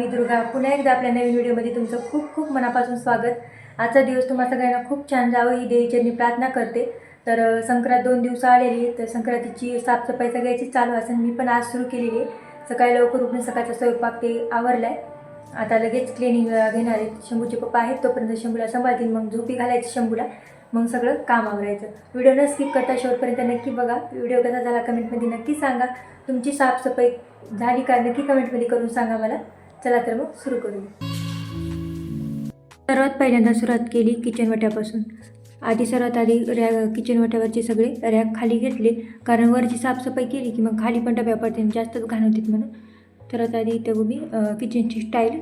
मी दुर्गा. पुन्हा एकदा आपल्या नवीन व्हिडिओमध्ये तुमचं खूप खूप मनापासून स्वागत. आजचा दिवस तुम्हाला सगळ्यांना खूप छान जावं. ही देवीचरणी प्रार्थना करते. तर संक्रांत दोन दिवस आलेली तर संक्रांतीची साफसफाई सगळ्याची चालू असेल मी पण आज सुरू केलेली आहे. सकाळी लवकर उठून सकाळचा स्वयंपाक ते आवरला आहे आता लगेच क्लिनिंग घेणार आहेत. शंभूचे पप्पा आहेत. तोपर्यंत शंभूला सांभाळतील. मग झोपी घालायची शंभूला. मग सगळं काम आवरायचं. व्हिडिओ न स्किप करता शेवटपर्यंत नक्की बघा. व्हिडिओ कसा झाला कमेंटमध्ये नक्की सांगा. तुमची साफसफाई झाली का नक्की कमेंटमध्ये करून सांगा मला. चला तर मग सुरू करूया. सर्वात पहिल्यांदा सुरुवात केली किचन वाट्यापासून. आधी सर्वात आधी रॅ किचन वाट्यावरचे सगळे रॅक खाली घेतले. कारण वरची साफसफाई केली की मग खाली पण डब्या पडते आणि जास्तच घाण होतीत म्हणून. सर्वात आधी इथं उभी किचनची स्टाईल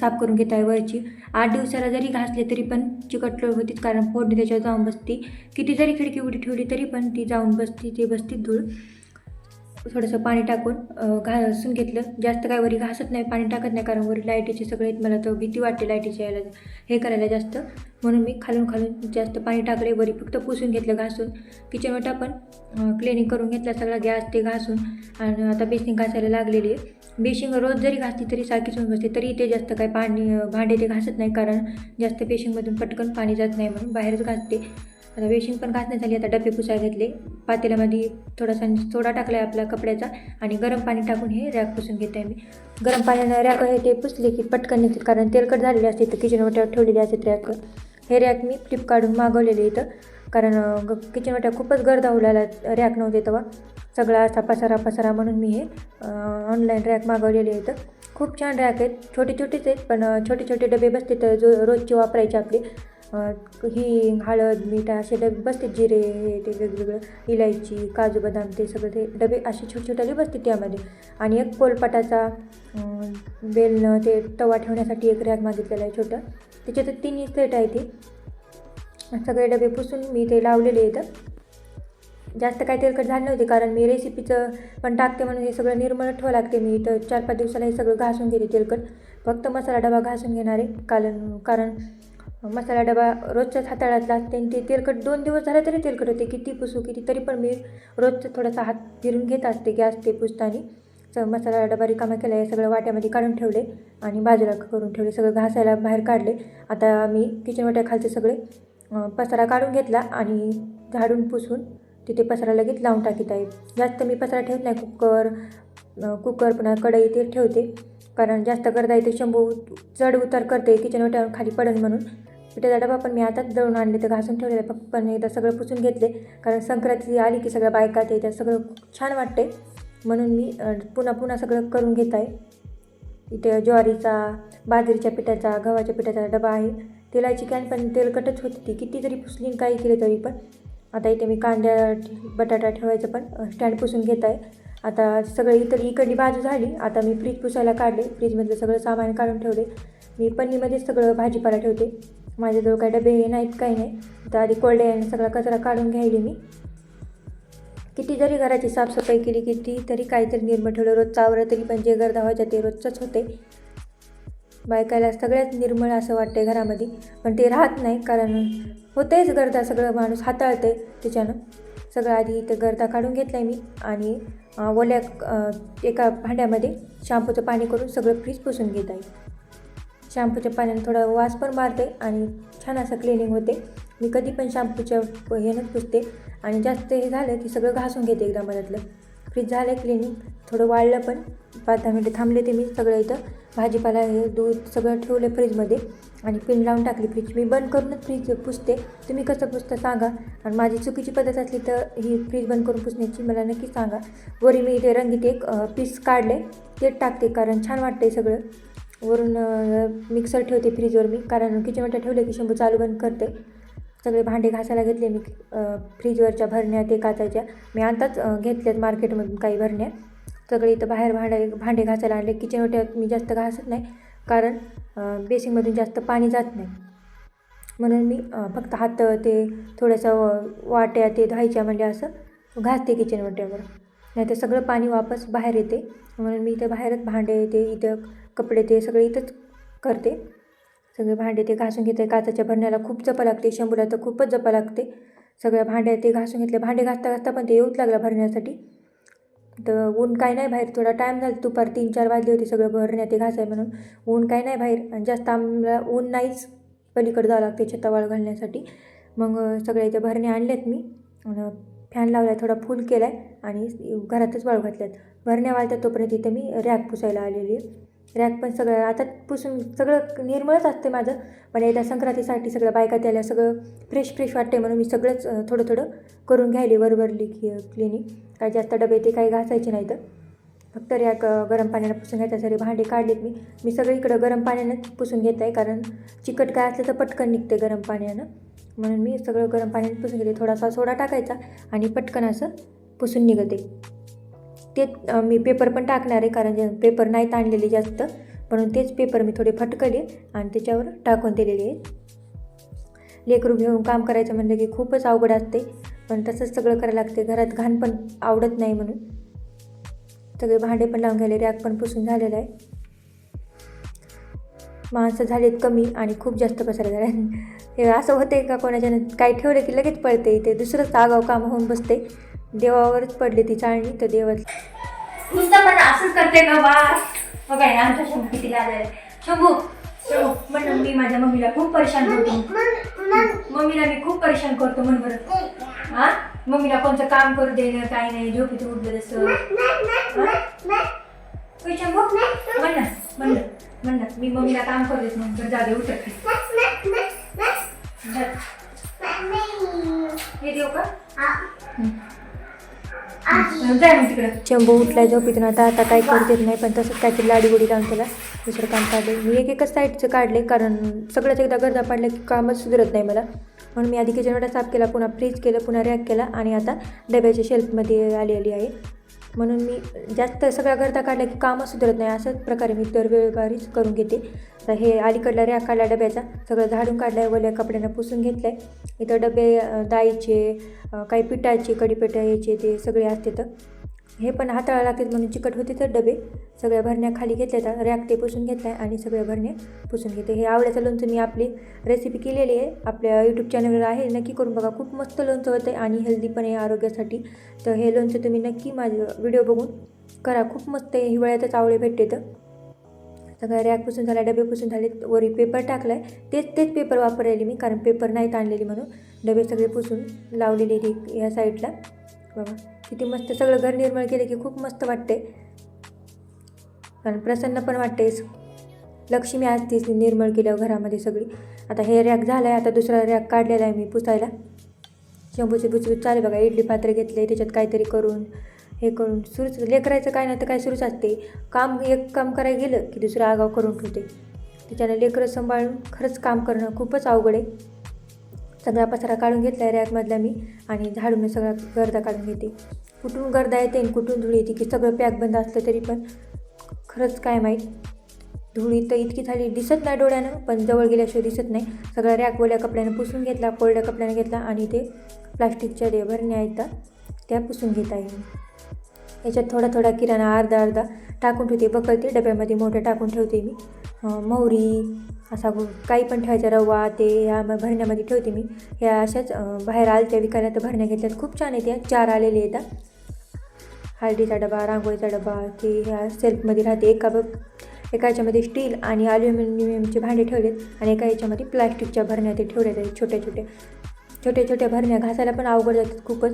साफ करून घेत आहे वरची. आठ दिवसाला जरी घासले तरी पण चिकटलोळ होतीच कारण फोडणी त्याच्यावर जाऊन बसती. किती जरी खिडकी उडी ठेवली तरी पण ती जाऊन बसती ते बसती धूळ. थोडंसं पाणी टाकून घासून घेतलं. जास्त काय वरी घासत नाही पाणी टाकत नाही कारण वरी लाईटीचे सगळे आहेत. मला तर भीती वाटते लाईटीच्या यायला. हे करायला जास्त. म्हणून मी खालून खालून जास्त पाणी टाकले वरी फक्त पुसून घेतलं घासून. किचन वाटा पण क्लिनिंग करून घेतला सगळा गॅस ते घासून. आणि आता बेसिंग घासायला लागलेली आहे. बेसिंग रोज जरी घासली तरी सारखीच होऊन बसते. तरी ते जास्त काय पाणी भांडे ते घासत नाही कारण जास्त बेशिंगमधून पटकन पाणी जात नाही म्हणून बाहेरच घासते. आता बेसिंग पण घासण्यात झाली आता डबे पुसाय घेतले. पातेल्यामध्ये थोडासा थोडा टाकला आहे आपला कपड्याचा आणि गरम पाणी टाकून हे रॅक पुसून घेते मी. गरम पाण्यानं रॅक हे ते पुसले की पटकन निघतात कारण तेलकट झालेले असते तर किचन वाट्यावर ठेवलेले असतात रॅक. हे रॅक मी फ्लिपकार्टून मागवलेले इथं कारण ग- किचन वाट्या खूपच गर्दा उलायला रॅक नव्हते तेव्हा. सगळा असा पसारा पसारा म्हणून मी हे ऑनलाईन रॅक मागवलेले इथं. खूप छान रॅक आहेत छोटे छोटेच आहेत पण छोटे छोटे डबे बसते तर जो रोजचे वापरायचे आपले. हिंग हळद मीठ असे डबे बसते जिरे हे ते वेगवेगळं इलायची काजू बदाम ते सगळं ते डबे असे छोटे छोटे बसते त्यामध्ये. आणि एक पोलपाटाचा अं, बेलनं ते तवा ठेवण्यासाठी एक रॅक मागितलेला आहे छोटं. त्याच्यात तीन सेट आहे ते. सगळे डबे पुसून मी ते लावलेले इथं जास्त काय तेलकट झालं नव्हते कारण मी रेसिपीचं पण टाकते म्हणून हे सगळं निर्मळ ठेवं लागते. मी तर चार पाच दिवसाला हे सगळं घासून घेते तेलकट. फक्त मसाला डबा घासून घेणार आहे कारण कारण मसाला डबा रोजच्याच हाताळातला असते आणि ते तेलकट दोन दिवस झाले तरी तेलकट होते. किती पुसू किती तरी पण मी रोजचं थोडासा हात फिरून घेत असते. गॅस ते पुसताना. स मसाला डबा रिकामा केला आहे सगळं वाट्यामध्ये काढून ठेवले आणि बाजूला करून ठेवले. सगळं घासायला बाहेर काढले. आता मी किचन वाट्याखालचे सगळे पसारा काढून घेतला आणि झाडून पुसून तिथे पसारा लगेच लावून टाकीत आहे. जास्त मी पसारा ठेवत नाही. कुकर कुकर पुन्हा कढई ते ठेवते. कारण जास्त करता येते शंभू चढ उतार करते किचन वाट्यावर खाली पडेल म्हणून. पिठाचा डबा पण मी आताच दळून आणले तर घासून ठेवले आहे पण एकदा सगळं पुसून घेतले. कारण संक्रांती आली की सगळ्या बायका ते त्या सगळं छान वाटते. म्हणून मी पुन्हा पुन्हा सगळं करून घेत आहे. इथे ज्वारीचा बाजरीच्या पिठाचा गव्हाच्या पिठाचा डबा आहे. तेलाची कॅन पण तेलकटच होती ती. किती जरी पुसली काही केलं तरी पण. आता इथे मी कांद्या बटाटा ठेवायचं पण स्टँड पुसून घेत आहे. आता सगळं इतर इकडली बाजू झाली. आता मी फ्रीज पुसायला काढले. फ्रीजमधलं सगळं सामान काढून ठेवले. मी पन्नीमध्येच सगळं भाजीपाला ठेवते. माझ्याजवळ काही डबे नाहीत काही नाही. तर आधी कोरडे आणि सगळा कचरा काढून घ्यायली मी. किती जरी घराची साफसफाई केली किती तरी काहीतरी निर्मळ ठेवलं. रोज आवरलं तरी पण जे गर्दा व्हायच्या ते रोजचंच होते. बायकाला सगळ्यात निर्मळ असं वाटते घरामध्ये. पण ते राहत नाही कारण होतेच गर्दा सगळं माणूस हाताळते त्याच्यानं. सगळं आधी इथं गर्दा काढून घेतला आहे मी. आणि ओल्या एका भांड्यामध्ये शॅम्पूचं पाणी करून सगळं फ्रीज पुसून घेत आहे. शॅम्पूच्या पाण्याने थोडा वास पण मारते आणि छान असं क्लिनिंग होते. मी कधी पण शॅम्पूच्या ह्यानंच पुसते आणि जास्त हे झालं की सगळं घासून घेते एकदा मधातलं. फ्रीज झालं क्लिनिंग थोडं वाळलं पण पाच दहा मिनटं थांबले ते मी सगळं इथं. भाजीपाला हे दूध सगळं ठेवलं फ्रीजमध्ये आणि पिन लावून टाकली फ्रीज मी बंद करूनच फ्रीज पुसते. तुम्ही कसं पुसता सांगा. आणि माझी चुकीची पद्धत असली तर ही फ्रीज बंद करून पुसण्याची मला नक्की सांगा. वरी मी इथे रंगीत एक पीस काढले ते टाकते कारण छान वाटते सगळं. वरून मिक्सर ठेवते फ्रीजवर मी. कारण किचन ठेवले की शंभू चालू बंद करते सगळे भांडे घासायला घेतले मी फ्रीजवरच्या भरण्या ते काचाच्या मी आताच घेतल्यात मार्केटमधून काही भरण्या. सगळे इथं बाहेर भांडे भांडे घासायला आणले. किचन मी जास्त घासत नाही. कारण बेसिनमधून बेसिंगमधून जास्त पाणी जात नाही. म्हणून मी फक्त हात ते थोडंसं व- वाट्या ते धुवायच्या म्हणजे असं घासते किचन वाट्यावर नाही तर सगळं पाणी वापस बाहेर येते. म्हणून मी इथं बाहेरच भांडे ते इथं कपडे ते सगळे इथंच करते. सगळे भांडे ते घासून घेते. काचाच्या भरण्याला खूप जपा लागते. शंभूला तर खूपच जपा लागते. सगळ्या भांड्या ते घासून घेतले भांडे घासता घासता पण ते येऊच लागला भरण्यासाठी. तर ऊन काय नाही बाहेर थोडा टाईम झाला. दुपार तीन चार वाजले होते सगळं भरण्यात ते घासाय म्हणून. ऊन काय नाही बाहेर. आणि जास्त आम्हाला ऊन नाहीच पलीकडे जावं लागते छतावाळ घालण्यासाठी. मग सगळ्या इथे भरण्या आणलेत मी. फॅन लावला थोडा फुल केला आहे आणि घरातच वाळू घातल्यात. भरण्या वाळतात तोपर्यंत इथं मी रॅक पुसायला आलेली आहे. रॅक पण सगळं आता पुसून सगळं निर्मळच असते माझं. पण येत्या संक्रांतीसाठी सगळं बायका त्याला सगळं फ्रेश फ्रेश वाटते म्हणून मी सगळंच थोडं थोडं करून घ्यायली वरवरली की क्लिनिक काय जास्त डबे ते काही घासायचे नाही तर फक्त या क गरम पाण्यानं पुसून घ्यायचं. सारे भांडे काढलेत मी. मी सगळीकडं गरम पाण्यानंच पुसून घेत आहे कारण चिकट काय असलं तर पटकन निघते गरम पाण्यानं. म्हणून मी सगळं गरम पाण्याने पुसून घेते. थोडासा सोडा टाकायचा आणि पटकन असं पुसून निघते. ते मी पेपर पण टाकणार आहे कारण जे पेपर नाहीत आणलेले जास्त. म्हणून तेच पेपर मी थोडे फटकले आणि त्याच्यावर टाकून दिलेले आहेत. लेकरू घेऊन काम करायचं म्हणलं की खूपच अवघड असते. पण तसंच सगळं करायला लागते. घरात घाण पण आवडत नाही म्हणून. सगळे भांडे पण लावून गेले रॅक पण पुसून झालेलं आहे. माणसं झालेत कमी आणि खूप जास्त पसारा झाला हे असं होते का कोणाच्यानं काय ठेवलं की लगेच पळते ते दुसरंच आगाव काम होऊन बसते. देवावरच पडले ती चाळणी तर देवाच नुसतं पण असंच करते का बा? बघा हे आमच्या शंभू किती लाजायला शंभू म्हणून मी माझ्या मम्मीला खूप परेशान करतो. मम्मीला मी खूप परेशान करतो म्हण बरं. हा? मम्मीला कोणतं काम करू देणं काही नाही झोपेत उठलं तसं. हा? होय शंभू म्हण ना म्हण ना म्हण ना मी मम्मीला काम करू देत मग दे उठत. हे देऊ का? मग शंभू उठलाय झोपेतून आता आता काय करू देत नाही पण तसंच काहीतरी लाडी गोडी लावून त्याला दुसरं काम काढले मी एक एकच साईडचं काढले कारण सगळंच एकदा गर्दा पाडलं की कामच सुधरत नाही मला. म्हणून मी आधी किचन साफ केला पुन्हा फ्रीज केलं पुन्हा रॅक केला आणि आता डब्याच्या शेल्फमध्ये आलेली आहे. म्हणून मी जास्त सगळ्या करता काढल्या की कामं सुधरत नाही अशाच प्रकारे मी दरवेळेवारीच करून घेते. तर हे अलीकडला रॅक काढला डब्याचा सगळं झाडून काढलं आहे वल्या कपड्यांना पुसून घेतलं आहे इथं डबे दाईचे काही पिठाचे कढीपिठा यायचे ते सगळे असते तर. हे पण हाताळा लागतात म्हणून चिकट होते तर डबे. सगळ्या भरण्या खाली घेतल्या तर रॅक ते पुसून घेतला आहे आणि सगळ्या भरण्या पुसून घेते हे आवड्याचं लोणचं मी आपली रेसिपी केलेली आहे. आपल्या यूट्यूब चॅनलवर आहे. नक्की करून बघा. खूप मस्त लोणचं होतं आहे आणि हेल्दी पण आहे आरोग्यासाठी. तर हे लोणचं तुम्ही नक्की माझं व्हिडिओ बघून करा. खूप मस्त आहे. हिवाळ्यातच आवळे भेटते तर. सगळ्या रॅक पुसून झाल्या डबे पुसून झाले वरी पेपर टाकला आहे तेच तेच पेपर वापरायले मी कारण पेपर नाहीत आणलेली म्हणून. डबे सगळे पुसून लावलेले ह्या साईडला बाबा किती मस्त सगळं घर निर्मळ केलं की खूप मस्त वाटते. कारण प्रसन्न पण वाटते. लक्ष्मी असते निर्मळ केल्यावर घरामध्ये सगळी. आता हे रॅक झालं आहे आता दुसरा रॅक काढलेला आहे मी पुसायला. शंभूची बुचबुच चालेल बघा इडली पात्र घेतले त्याच्यात काहीतरी करून हे करून सुरूच लेकरायचं काय नाही तर काय सुरूच असते. काम एक काम करायला गेलं की दुसरं आगाव करून ठेवते. त्याच्यानं लेकरं सांभाळून खरंच काम करणं खूपच अवघड आहे. सगळा पसारा काढून घेतला आहे रॅकमधला मी आणि झाडून सगळा गर्दा काढून घेते. कुठून गर्दा येते आणि कुठून धूळ येते की सगळं पॅक बंद असलं तरी पण खरंच काय माहीत. धुळी तर इतकी झाली दिसत नाही डोळ्यानं पण जवळ गेल्याशिवाय दिसत नाही. सगळा रॅक ओल्या कपड्यानं पुसून घेतला कोरड्या कपड्यानं घेतला आणि ते प्लास्टिकच्या जे भरण्या त्या पुसून घेत आहे याच्यात थोडा थोडा किराणा अर्धा अर्धा टाकून ठेवते. बकळते डब्यामध्ये मोठ्या टाकून ठेवते मी. मोहरी असा काही पण ठेवायचा रवा ते ह्या भरण्यामध्ये ठेवते मी. ह्या अशाच बाहेर आलत्या विकायला तर भरण्या घेतल्यात. खूप छान येत्या चार आलेले येतात हळदीचा डबा रांगोळीचा डबा ते ह्या सेल्फमध्ये राहते. एका बघ एका याच्यामध्ये स्टील आणि ॲल्युमिनियमचे भांडे ठेवलेत आणि एका याच्यामध्ये प्लास्टिकच्या भरण्या ते ठेवलेल्या आहेत छोट्या छोट्या. छोट्या छोट्या भरण्या घासायला पण अवघड जातात खूपच.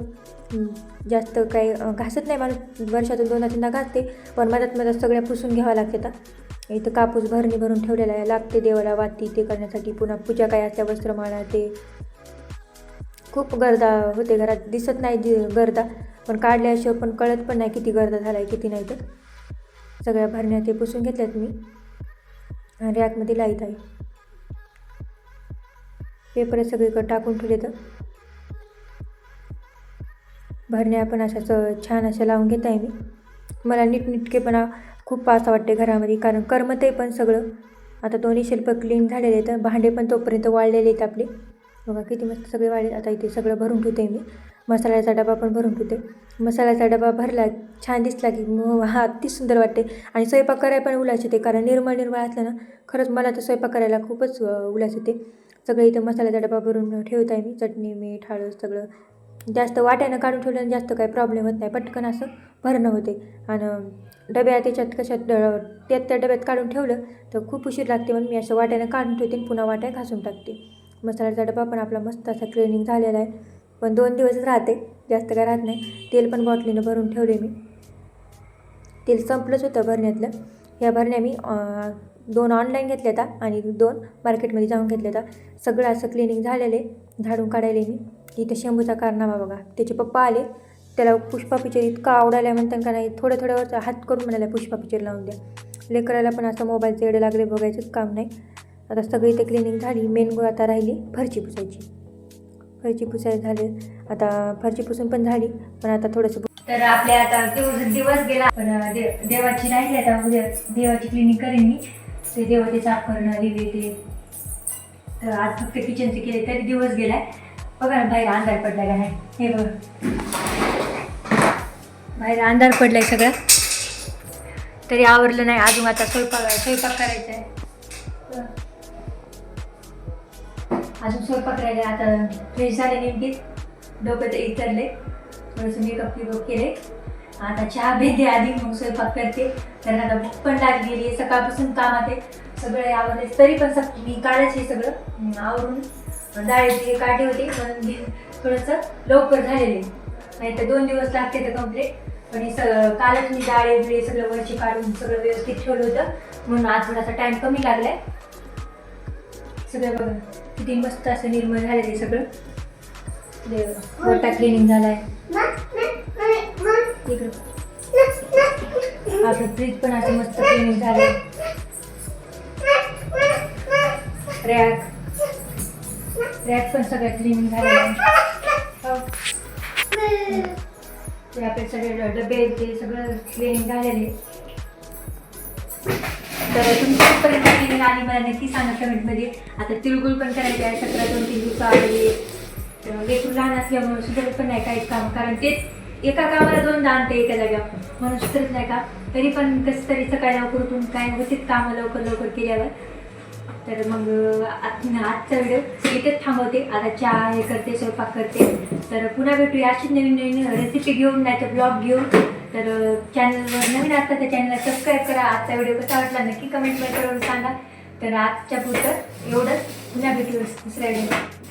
जास्त काही घासत नाही माणूस. वर्षातून दोनदा तीनदा घासते पण मध्यात मदत सगळ्या पुसून घ्याव्या लागतात. इथं कापूस भरणी भरून ठेवलेला आहे. लागते देवाला वाती ते करण्यासाठी पुन्हा पूजा काय असल्या वस्त्रमाळा ते. खूप गर्दा होते घरात. दिसत नाही जी गर्दा पण काढल्याशिवाय पण कळत पण नाही किती गर्दा झाला आहे किती नाही तर. सगळ्या भरण्या ते पुसून घेतल्यात मी. रॅकमध्ये लाईत आहे. पेपर सगळीकडे टाकून ठेवले तर. भरण्या पण अशाच छान अशा लावून घेत आहे मी. मला नीटनेटकेपणा खूप असं वाटते घरामध्ये कारण करमत आहे पण सगळं. आता दोन्ही शिल्प क्लीन झालेले आहेत भांडे पण तोपर्यंत वाळलेले आहेत आपले. बघा किती मस्त सगळे वाळले आता इथे सगळं भरून ठेवते मी. मसाल्याचा डबा पण भरून ठेवते. मसाल्याचा डबा भरला छान दिसला की मग हा अति सुंदर वाटते. आणि स्वयंपाक करायला पण उलाच येते कारण निर्मळ निर्मळ असलं ना खरंच मला तर स्वयंपाक करायला खूपच उलाच येते. सगळं इथं मसाल्याचा डबा भरून ठेवत आहे मी चटणी मीठ हळद सगळं. जास्त वाट्यानं काढून ठेवल्यानं जास्त काही प्रॉब्लेम होत नाही पटकन असं भरणं होते. आणि डब्या त्याच्यात कशात ड- त्यात त्या डब्यात काढून ठेवलं तर खूप उशीर लागते. म्हणून मी असं वाट्यानं काढून ठेवते आणि पुन्हा वाट्या घासून टाकते. मसाल्याचा डबा पण आपला मस्त असा क्लिनिंग झालेला आहे. पण दोन दिवसच राहते जास्त काय राहत नाही. तेल पण बॉटलीनं भरून ठेवले मी. तेल संपलंच होतं भरण्यातलं. ह्या भरण्या मी दोन ऑनलाईन घेतल्या होता आणि दोन मार्केटमध्ये जाऊन घेतल्या होता सगळं असं क्लिनिंग झालेलं आहे. झाडून काढायले मी. इथं शंभूचा कारनामा बघा. त्याचे पप्पा आले. त्याला पुष्पा पिक्चर इतका आवडायला म्हणतात का नाही थोड्या थोड्यावर हात करून म्हणाला पुष्पा पिक्चर लावून द्या. लेकराला पण असं मोबाईलचे एडे लागले बघायचंच काम नाही. आता सगळी ते क्लिनिंग झाली मेन आता राहिली फरची पुसायची. फरची पुसाय झाले आता फरची पुसून पण झाली पण आता थोडंसं तर आपल्या आता दिवस दिवस गेला पण दे देवाची राहिली आता उद्या देवाची क्लिनिक करेन मी. ते देवाचे साफ करणं दिले ते. तर आज फक्त किचनचे केले तरी दिवस गेलाय. बघा ना बाहेर अंधार पडला का नाही हे बघ. बाहेर अंधार पडलाय सगळं. तरी आवरलं नाही अजून आता स्वयंपाक स्वयंपाक करायचा आहे अजून स्वयंपाक करायचा आहे. आता फ्रेश झाले नेमकीच डोकं ते इतरले. थोडंसं मेकअप बिकअप केले आता चहा भेटे आधी मग स्वयंपाक करते. कारण आता भूक पण लागलेली आहे सकाळपासून कामात आहे. सगळं आवडले तरी पण सग मी काढायचे हे सगळं. आवरून डाळीचे हे काढले होते म्हणून थोडंसं लवकर झालेले. नाही तर दोन दिवस लागते तर कंप्लीट पण कालच मी डाळे बिळे सगळं वरची काढून सगळं व्यवस्थित ठेवलं होतं. म्हणून आज थोडासा टाइम कमी लागलाय. सगळं बघा किती मस्त असं निर्मळ झालेलं आहे सगळं. ते मोठा क्लिनिंग झालाय. आपलं फ्रीज पण असं मस्त क्लिनिंग झालंय. रॅक रॅक पण सगळं क्लिनिंग झालेलं आहे. हो. ते सगळे डबे ते सगळं क्लेन झालेले. तर तुमची कुठपर्यंत आणि मला नक्की सांगा कमेंटमध्ये. आता तिळगुळ पण करायचे आहे सतरा दोन तीन दिवस लेकरू लहान असल्यामुळे सुधारत पण नाही काहीच काम कारण तेच एका कामाला दोन जाणते एका आपण म्हणून सुधारत नाही का? तरी पण कसं तरी सकाळी लवकर उठून काय व्यवस्थित कामं लवकर लवकर केल्यावर. तर मग आत- आजचा व्हिडिओ इथेच थांबवते. आता चहा हे करते स्वयंपाक करते. तर पुन्हा भेटूया. अशीच नवीन नवीन रेसिपी घेऊन नाही तर ब्लॉग घेऊन. तर चॅनलवर नवीन असतात तर चॅनलला सबस्क्राईब करा. आजचा व्हिडिओ कसा वाटला नक्की कमेंटमध्ये करून सांगा. तर आजच्या पुरतं एवढंच. पुन्हा भेटू दुसऱ्या व्हिडिओ